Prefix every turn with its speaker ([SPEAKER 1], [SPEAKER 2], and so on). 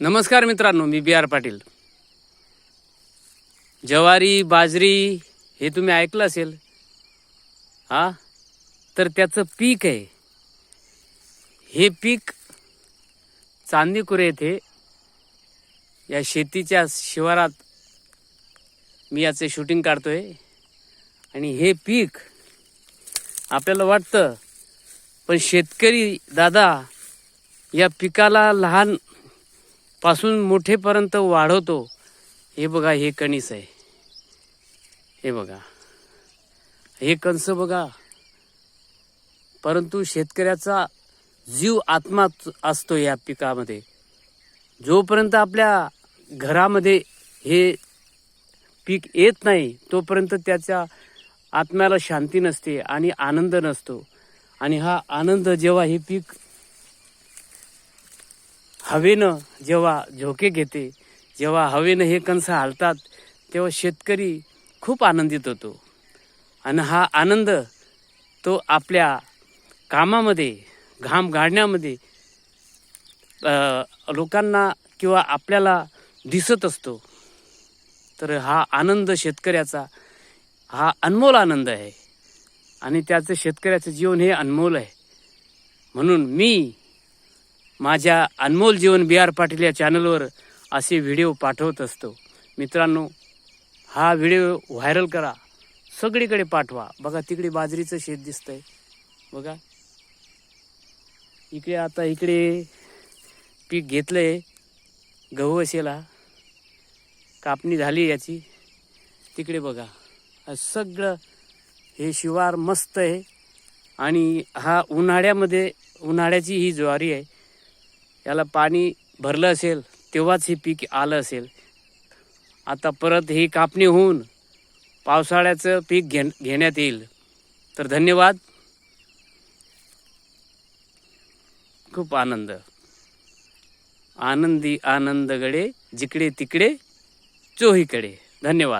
[SPEAKER 1] नमस्कार मित्रांनो मी बी आर पाटील. ज्वारी बाजरी हे तुम्ही ऐकलं असेल. हा? तर त्याचं पीक आहे. हे पीक चांदीकुरे येथे या शेतीच्या शिवारात मी याचे शूटिंग काढतोय. आणि हे पीक आपल्याला वाटतं पण शेतकरी दादा या पिकाला लहान पासून मोठेपर्यंत वाढवतो. हे बघा हे कणीस आहे. हे बघा. हे कंस बघा. परंतु शेतकऱ्याचा जीव आत्मा असतो या पिकामध्ये. जोपर्यंत आपल्या घरामध्ये हे पीक येत नाही तोपर्यंत त्याच्या आत्म्याला शांती नसते आणि आनंद नसतो. आणि हा आनंद जेव्हा हे पीक हवेनं जेव्हा झोके घेते जेव्हा हवेनं हे कणसं हालतात तेव्हा शेतकरी खूप आनंदित होतो. आणि हा आनंद तो आपल्या कामामध्ये घाम गाडण्यामध्ये लोकांना किंवा आपल्याला दिसत असतो. तर हा आनंद शेतकऱ्याचा हा अनमोल आनंद आहे. आणि त्याचं शेतकऱ्याचं जीवन हे अनमोल आहे. म्हणून मी माझ्या अनमोल जीवन बी आर पाटील या चॅनलवर असे व्हिडिओ पाठवत असतो. मित्रांनो हा व्हिडिओ व्हायरल करा. सगळीकडे पाठवा. बघा तिकडे बाजरीचं शेत दिसतंय. बघा. इकडे आता इकडे पीक घेतलं आहे गहू असेला. कापणी झाली याची. तिकडे बघा. सगळं हे शिवार मस्त आहे. आणि हा उन्हाळ्यामध्ये उन्हाळ्याची ही ज्वारी आहे. याला पाणी भरलं असेल तेव्हाच हे पीक आलं असेल. आता परत ही कापणी होऊन पावसाळ्याचं पीक घे घेण्यात येईल. तर धन्यवाद. खूप आनंद. आनंदी आनंदगडे जिकडे तिकडे चोहीकडे. धन्यवाद.